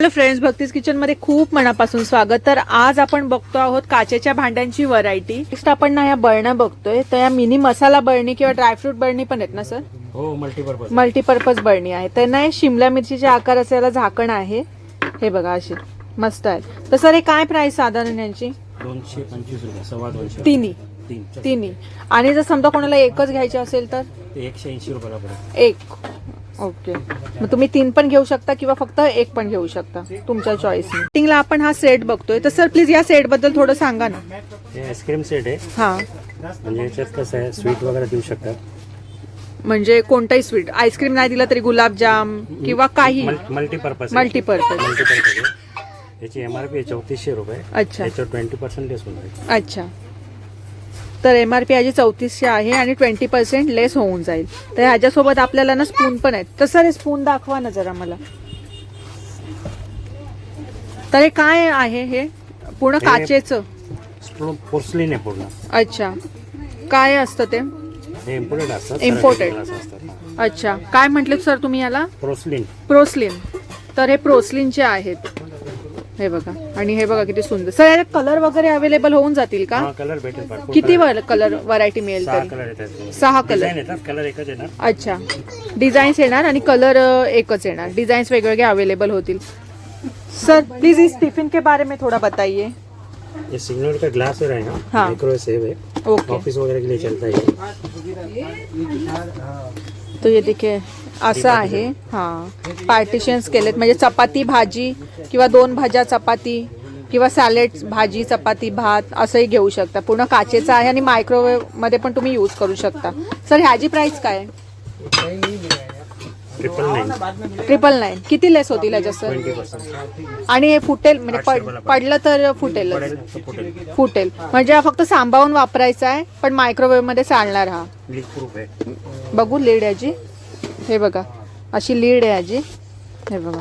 Hello friends भक्तीज किचनमध्ये खूप मनापासून स्वागत. तर आज आपण बघतो आहोत काचेच्या भांड्यांची व्हरायटी. नेक्स्ट आपण ना या बरण्या बघतोय. तर या मिनी मसाला बरणी किंवा ड्रायफ्रूट बरणी पण आहेत ना सर? हो मल्टीपर्पज मल्टीपर्पज बरणी आहे. त्यांना हे शिमला मिरचीच्या आकाराचं याला झाकण आहे. हे बघा अशी. मस्त आहे. तर सर हे काय प्राइस साधारण यांची? दोनशे पंचवीस रुपये सव्वा दोनशे तिन्ही. तीन. तिन्ही. आणि जर समजा कोणाला एकच घ्यायची असेल तर? एकशे ऐंशी रुपयाला एक. ओके. मग तुम्ही तीन पण घेऊ शकता किंवा फक्त एक पण घेऊ शकता? तुमच्या चॉईसने टिंगला आपण हा सेट बघतोय. तर सर प्लीज या सेटबद्दल थोडं सांगा ना. हे आईस्क्रीम सेट आहे. हा. म्हणजे याच्यात कसं आहे स्वीट वगैरे देऊ शकतात म्हणजे कोणताही स्वीट आईस्क्रीम नाही दिला तरी गुलाबजाम किंवा काही. मल्टीपर्पज मल्टीपर्पज मल्टीपर्पज याची एम आर पी आहे चौतीसशे रुपये अच्छा. याच्यावर ट्वेंटी पर्सेंट डिस्काउंट आहे. अच्छा. तर एम आर पी याची चौतीसशे आहे आणि ट्वेंटी पर्सेंट लेस होऊन जाईल. तर ह्याच्यासोबत आपल्याला ना स्पून पण आहेत. तर सर हे स्पून दाखवा ना जरा मला. तर हे काय आहे हे? पूर्ण काचेचं. पोर्सलिन आहे पूर्ण. अच्छा. काय असतं ते? इम्पोर्टेड असतात असतात. अच्छा. काय म्हटले सर तुम्ही याला? पोर्सलिन प्रोस्लिन तर हे प्रोस्लिनचे आहेत. हे बघा. आणि हे बघा किती सुंदर. सर याच्यात कलर वगैरे अवेलेबल होऊन जातील का? हा कलर भेटेल भरपूर किती. कलर व्हरायटी मिळेल सहा तरी? कलर येतात. सहा येतात कलर एकच येणार. अच्छा. डिझाईन्स येणार आणि कलर एकच येणार. डिझाईन्स वेगवेगळे अवेलेबल होतील. सर प्लीज इस टिफिन के बारे में थोड़ा बताइए. ये सिग्नल का ग्लास है हाँ। माइक्रोवेव सेव है. ओके ऑफिस वगैरह के लिए चलता है ये। तो हे देखील असं आहे. हां. पार्टिशन्स केलेत. म्हणजे चपाती भाजी किंवा दोन भाज्या चपाती किंवा सॅलेड भाजी चपाती भात असंही घेऊ शकता. पूर्ण काचेचं आहे आणि मायक्रोवेव्हमध्ये पण तुम्ही यूज करू शकता. सर ह्याची प्राइस काय? ट्रिपल नाईन ट्रिपल नाईन किती लेस होतील आणि हे फुटेल म्हणजे पडलं. तर फुटेल. फुटेल. म्हणजे हा फक्त सांभाळून वापरायचा आहे पण मायक्रोवेव्हमध्ये चालणार हा. बघू लीड याची. हे बघा. अशी लीड आहे याची. हे बघा.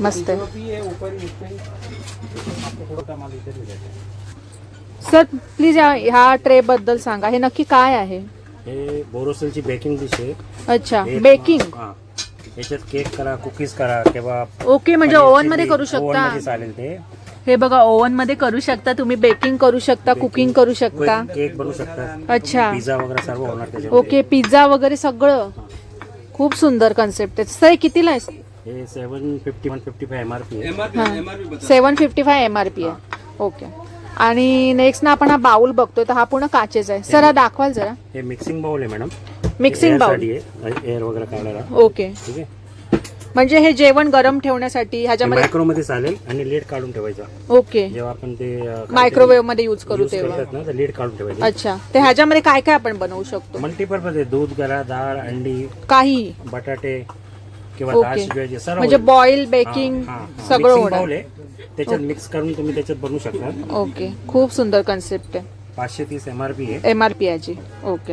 मस्त आहे. सर प्लीज ह्या ट्रे बद्दल सांगा. हे नक्की काय आहे? हे बोरोसिलची बेकिंग डिश आहे. अच्छा हे- बेकिंग हा. याच्यात केक करा कुकीज करा किंवा ओके म्हणजे ओव्हनमध्ये करू शकता. मध्ये चालेल ते. हे बघा ओव्हनमध्ये करू शकता तुम्ही बेकिंग करू शकता कुकिंग करू शकता. केक बनवू शकता. अच्छा. पिझ्झा वगैरे सर्व होणार त्याच्यामध्ये. ओके पिझ्झा वगैरे सगळं. खूप सुंदर कन्सेप्ट आहे. सर हे कितीला आहे? हे seven fifty one fifty five M R P आहे. Seven fifty five M R P आहे. ओके आणि नेक्स्ट ना आपण हा बाउल बघतोय तर हा पूर्ण काचेचा आहे. सर हा दाखवाल जरा. हे मिक्सिंग बाउल आहे मॅडम मिक्सिंग बाउल एअर वगैरे काढायला. ओके ठीक आहे? म्हणजे हे जेवण गरम ठेवण्यासाठी ह्याच्यामध्ये मायक्रो मध्ये चालेल आणि लीड काढून ठेवायचा. ओके जेव्हा आपण ते मायक्रोवेव्हमध्ये यूज करू तेव्हा. लीड काढून ठेवायचं. अच्छा. तर ह्याच्यामध्ये काय काय आपण बनवू शकतो? मल्टीपर्पज आहे. दूध करा डाळ अंडी काही. बटाटे किंवा ओके. सर्व म्हणजे होईल. बॉईल बेकिंग हा, हा, हा. सगळं Mixing होणार. आहे. त्याच्यात मिक्स करून तुम्ही त्याच्यात बनवू शकता. ओके. खूप सुंदर कन्सेप्ट आहे. पाचशे तीस एम आर पी आहे. एम आर पी याची ओके.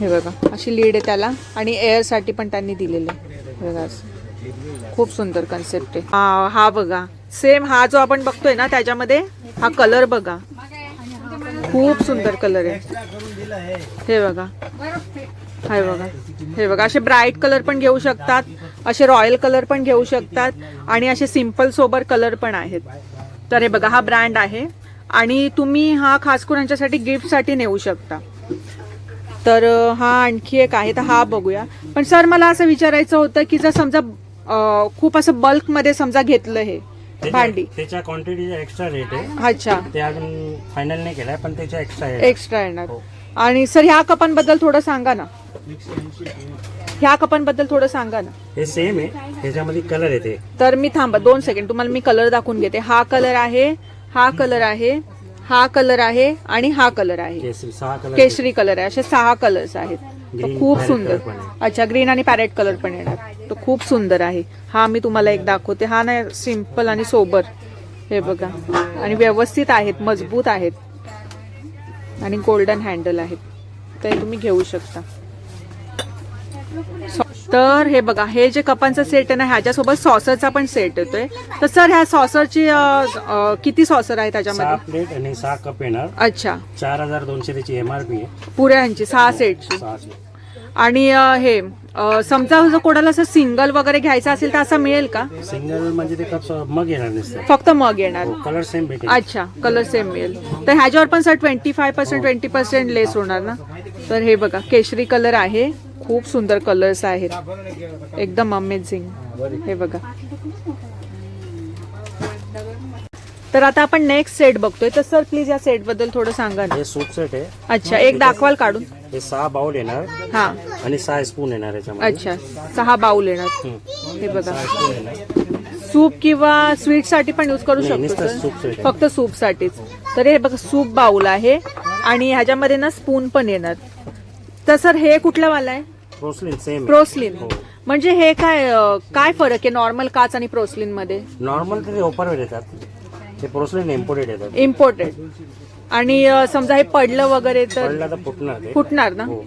हे बघा अशी लीड आहे त्याला. आणि एअरसाठी पण त्यांनी दिलेलं आहे. बघा असं. खूप सुंदर कन्सेप्ट आहे. हा हा बघा. सेम हा जो आपण बघतोय ना त्याच्यामध्ये हा कलर बघा. खूप सुंदर कलर आहे. हे बघा. हे बघा. हे बघा असे ब्राईट कलर पण घेऊ शकतात असे रॉयल कलर पण घेऊ शकतात आणि असे सिंपल सोबर कलर पण आहेत. तर हे बघा हा ब्रँड आहे. आणि तुम्ही हा खास करून यांच्यासाठी गिफ्टसाठी नेऊ शकता. तर हा आणखी एक आहे तर हा बघूया. पण सर मला असं विचारायचं होतं की जर समजा खूप असं बल्कमध्ये समजा घेतलं हे भांडी. त्याच्या क्वांटिटीचा एक्स्ट्रा रेट आहे. अच्छा. ते अजून फायनल नाही केलाय पण त्याच्या एक्स्ट्रा एक्स्ट्रा येणार. हो. आणि सर ह्या कपांबद्दल थोडं सांगा ना. ह्या कपांबद्दल थोडं सांगा ना. हे सेम आहे. त्याच्यामध्ये कलर येते. तर मी थांबा दोन सेकंड तुम्हाला मी कलर दाखवून घेते. हा कलर आहे हा कलर आहे हा कलर आहे आणि हा कलर आहे. केसरी सहा कलर केशरी कलर आहे. असे सहा कलर्स आहेत. तर Green, खूप parrot सुंदर. color पण आहे. अच्छा ग्रीन आणि पॅरेट कलर पण येणार. तो खूप सुंदर आहे. हा मी तुम्हाला एक दाखवते. हा नाही सिंपल आणि सोबर हे बघा. आणि व्यवस्थित आहेत मजबूत आहेत. आणि गोल्डन हँडल आहेत. हे तुम्ही घेऊ शकता. तर हे बघा हे जे कपांचा सेट आहे ना ह्याच्यासोबत सॉसरचा पण सेट येतोय. तर सर ह्या सॉसरची किती सॉसर आहे सहा त्याच्यामध्ये प्लेट आणि सहा कप येणार. अच्छा. चार हजार दोनशे त्याची एम आर पी आहे. पुऱ्या ह्यांची सहा सेटची सहाशे आणि अ, हे अं, समजा जर कोणाला असं सिंगल वगैरे घ्यायचं असेल तर असं मिळेल का? सिंगल म्हणजे ते कप मग येणार नसतं फक्त मग येणार. कलर सेम भेटेल. अच्छा कलर सेम मिळेल. तर ह्याच्यावर पण sir twenty five percent twenty percent less होणार ना? तर हे बघा केशरी कलर आहे. खूप सुंदर कलर्स आहेत. एकदम अमेझिंग हे बघा. तर आता आपण नेक्स्ट सेट बघतोय. तर सर प्लीज या सेटबद्दल थोडं सांगा ना. हे सूप सेट आहे. अच्छा एक दाखवाल काढून. हे सहा बाउल येणार. हा. आणि सहा स्पून येणार याच्यामध्ये. अच्छा सहा बाउल येणार. हे बघा. सहा स्पून येणार. सूप किंवा स्वीटसाठी पण युज करू नाही, शकतो नुसतं सूप. फक्त सूप साठीच. तर हे बघा सूप बाउल आहे. आणि ह्याच्यामध्ये ना स्पून पण येणार. तर सर हे कुठलं वाला आहे? प्रोसलिन सेम प्रोस्लिन हो. म्हणजे हे काय अं, काय फरक आहे नॉर्मल काच आणि प्रोस्लिनमध्ये? नॉर्मल तरी ऑफरवर येतात. ते प्रोसलिन इम्पोर्टेड येतात. इम्पोर्टेड आणि अं, समजा हे पडलं वगैरे तर पडला तर फुटणार ते. फुटणार ना? हो.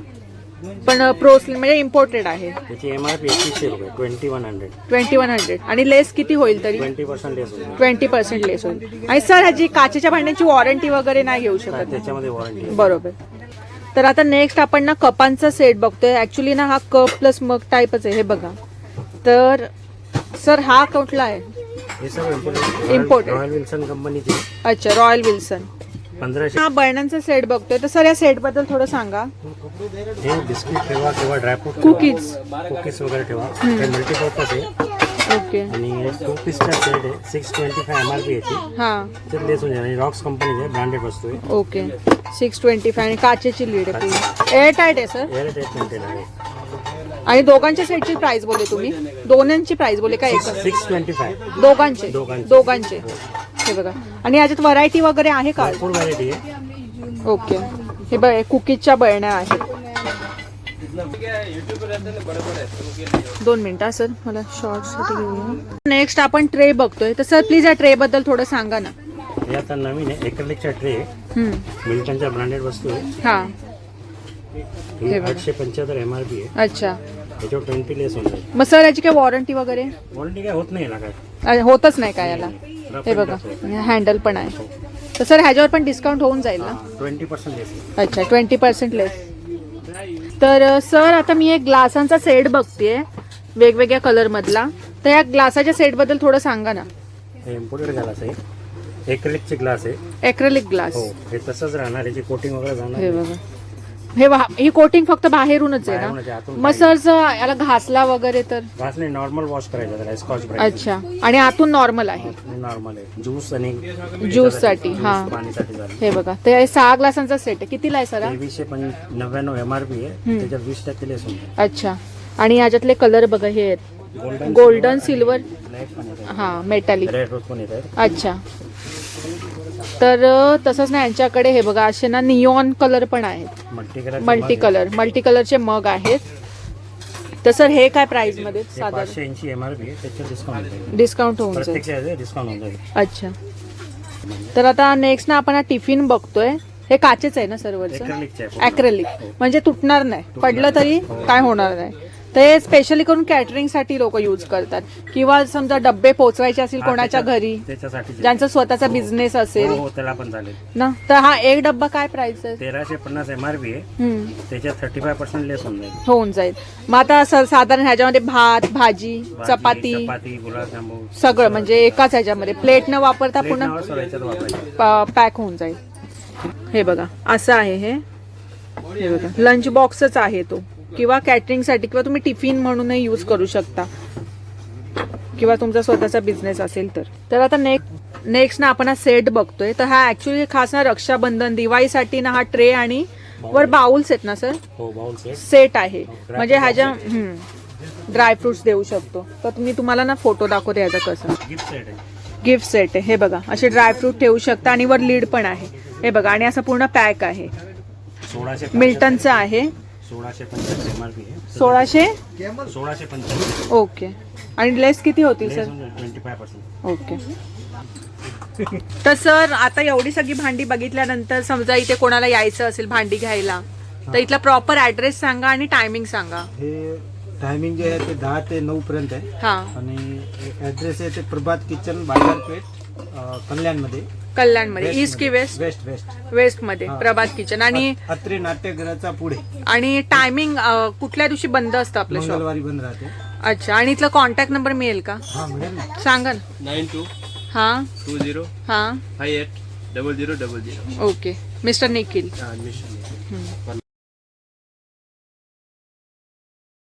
पण प्रोस्लिन म्हणजे इम्पोर्टेड आहे. त्याची एम आर पी एकवीसशे रुपये twenty one hundred twenty one hundred आणि लेस किती होईल तरी? ट्वेंटी पर्सेंट लेस होईल. ट्वेंटी पर्सेंट लेस होईल. आणि सर ह्याची काचेच्या भांड्यांची वॉरंटी वगैरे नाही घेऊ शकत त्याच्यामध्ये वॉरंटी बरोबर. तर आता नेक्स्ट आपण ना कपांचा सेट बघतोय. ऍक्च्युली ना हा कप प्लस मग टाईपच आहे. हे बघा. तर सर हा कुठला आहे? हे. इम्पोर्टेड रॉयल विल्सन कंपनीचे अच्छा रॉयल विल्सन पंधराशे. हा बर्णांचा सेट बघतोय. तर सर या सेटबद्दल थोडं सांगा. हे बिस्किट ठेवा किंवा ड्रायफ्रूट कुकीज कुकीज वगैरे ठेवा. हे मल्टीपर्पज आहे. ओके आणि टू पीसचा सेट आहे. Six twenty five M R P याची हा. ते लेस होऊन आणि रॉक्स कंपनीचे ब्रँडेड वस्तू आहे. ओके सिक्स ट्वेंटी फाय आणि काचेची लीड आहे पूर्ण. एअर टाईट आहे सर एअर टाईट कंटेनर आहे. आणि दोघांच्या सेटची प्राइस बोलले तुम्ही. दोन्हींची प्राइस बोलले का एकच? सिक्स ट्वेंटी फाय दोघांचे. दोघांचे. हे बघा. आणि याच्यात व्हरायटी वगैरे आहे का? भरपूर व्हरायटी आहे. ओके हे बघ कुकीजच्या बळण्या आहेत. दोन मिनिटं सर मला शॉर्ट नेक्स्ट आपण ट्रे बघतोय. तर सर प्लीज या ट्रे बद्दल थोडं सांगा ना. हे आता नवीन आहे. एक्रेलिकचा ट्रे आहे. मिल्टनच्या ब्रँडेड वस्तू आहे. हा. आठशे पंच्याहत्तर एम आर पी आहे. अच्छा. त्याच्यावर ट्वेंटी लेस होऊन जाईल मग सर याची काय वॉरंटी वगैरे? वॉरंटी काय होत नाही ना काय? होतच नाही का याला. हे बघा. हँडल पण आहे. तर सर ह्याच्यावर पण डिस्काउंट होऊन जाईल ना? ट्वेंटी पर्सेंट लेस अच्छा ट्वेंटी पर्सेंट लेस तर अ, सर आता मी एक ग्लासांचा सेट बघतेय वेगवेगळ्या कलर मधला. तर या ग्लासाच्या सेटबद्दल थोडं सांगा ना. हे इम्पोर्टेड ग्लास आहे. एक्रेलिकचे ग्लास आहे. Acrylic glass. हो हे तसंच राहणार कोटिंग वगैरे हे. बघा. हे ही कोटिंग फक्त बाहेरूनच आहे बाहेरूनच आहे, ना आतून मग काही सर जर याला घासला वगैरे तर? घास नाही नॉर्मल वॉश करायचा त्याला स्कॉच ब्राईट अच्छा. आणि आतून नॉर्मल आहे. नॉर्मल आहे. ज्यूस आणि ज्यूससाठी ज्यूस हा. पाणीसाठी झालं. हे बघा हे सहा ग्लासांचा सेट आहे. कितीला आहे सर? हा? तेवीसशे पण नव्याण्णव एम आर पी आहे. त्याच्यात वीस टक्के लेस अच्छा. आणि ह्याच्यातले कलर बघा हे आहेत. गोल्डन गोल्डन सिल्वर ब्लॅक पण येत हा मेटॅलिक रेड रोज पण येत आहेत. अच्छा. तर तसंच ना यांच्याकडे हे बघा असे ना नियॉन कलर पण आहेत. Multi colour multi colour multi कलरचे मग आहेत. तर सर हे काय प्राइसमध्ये? साधारण? डिस्काउंट होऊन जाईल. अच्छा. तर आता नेक्स्ट ना आपण हा टिफिन बघतोय. हे काचेच आहे ना सर्वच ऍक्रेलिक म्हणजे तुटणार नाही. पडलं तरी काय होणार नाही. तर हे स्पेशली करून कॅटरिंगसाठी लोक यूज करतात. किंवा समजा डब्बे पोचवायचे असतील हा, कोणाच्या त्याच्या- घरी त्याच्यासाठी ज्यांचा स्वतःचा हो. बिझनेस हो असेल. हो त्याला पण चालेल. ना? तर हा एक डब्बा काय प्राइस आहे? तेराशे पन्नास एम आर पी आहे. हम्म, त्याच्यात थर्टी फाय पर्सेंट लेस होऊन जाईल. होऊन जाईल. मग आता स- साधारण ह्याच्यामध्ये भात भाजी भाजी, चपाती चपाती गुलाबजामुन सगळं म्हणजे एकाच ह्याच्यामध्ये. प्लेट न वापरता पुन्हा याच्यात वापरायचं. पॅक होऊन जाईल. हे बघा असं आहे हे. हे बघा लंच बॉक्सच आहे तो. किंवा कॅटरिंगसाठी किंवा तुम्ही टिफिन म्हणूनही यूज करू शकता. किंवा तुमचा स्वतःचा बिझनेस असेल तर. तर आता नेक्स्ट नेक्स्ट ना आपण हा सेट बघतोय. तर हा ऍक्च्युली खास ना रक्षाबंधन दिवाळीसाठी ना हा ट्रे आणि वर बाउल्स आहेत ना सर हो बाउल्स आहे. सेट आहे म्हणजे ह्याच्या ड्रायफ्रुट्स देऊ शकतो. तर तुम्ही तुम्हाला ना फोटो दाखवते ह्याचा कसा. गिफ्ट सेट आहे. सेट हे बघा असे ड्रायफ्रूट ठेवू शकता आणि वर लीड पण आहे. हे बघा आणि असं पूर्ण पॅक आहे. मिल्टनचं आहे. सोळाशे पंच्याऐंशी एम आर पी आहे. सोळाशे? ओके. आणि लेस किती होतील sir? Twenty five percent okay. तर सर आता एवढी सगळी भांडी बघितल्यानंतर समजा इथे कोणाला यायचं असेल भांडी घ्यायला तर इथला प्रॉपर ऍड्रेस सांगा आणि टायमिंग सांगा. हे टायमिंग जे आहे ते दहा ते नऊ पर्यंत आहे. हा. आणि ॲड्रेस आहे ते प्रभात किचन बाजारपेठ अ, कल्याणमध्ये. कल्याणमध्ये ईस्ट की वेस्ट? West west. वेस्टमध्ये हा. प्रभात किचन आणि अत्रे नाट्यगृहाचा पुढे. आणि टायमिंग कुठल्या दिवशी बंद असतं आपलं शॉप मंगळवारी बंद राहते. अच्छा आणि इथला कॉन्टॅक्ट नंबर मिळेल का? हा मिळेल ना. सांगा ना. नाईन टू हा? टू झिरो हा? Five eight double zero double zero. Okay. Mister Nikhil.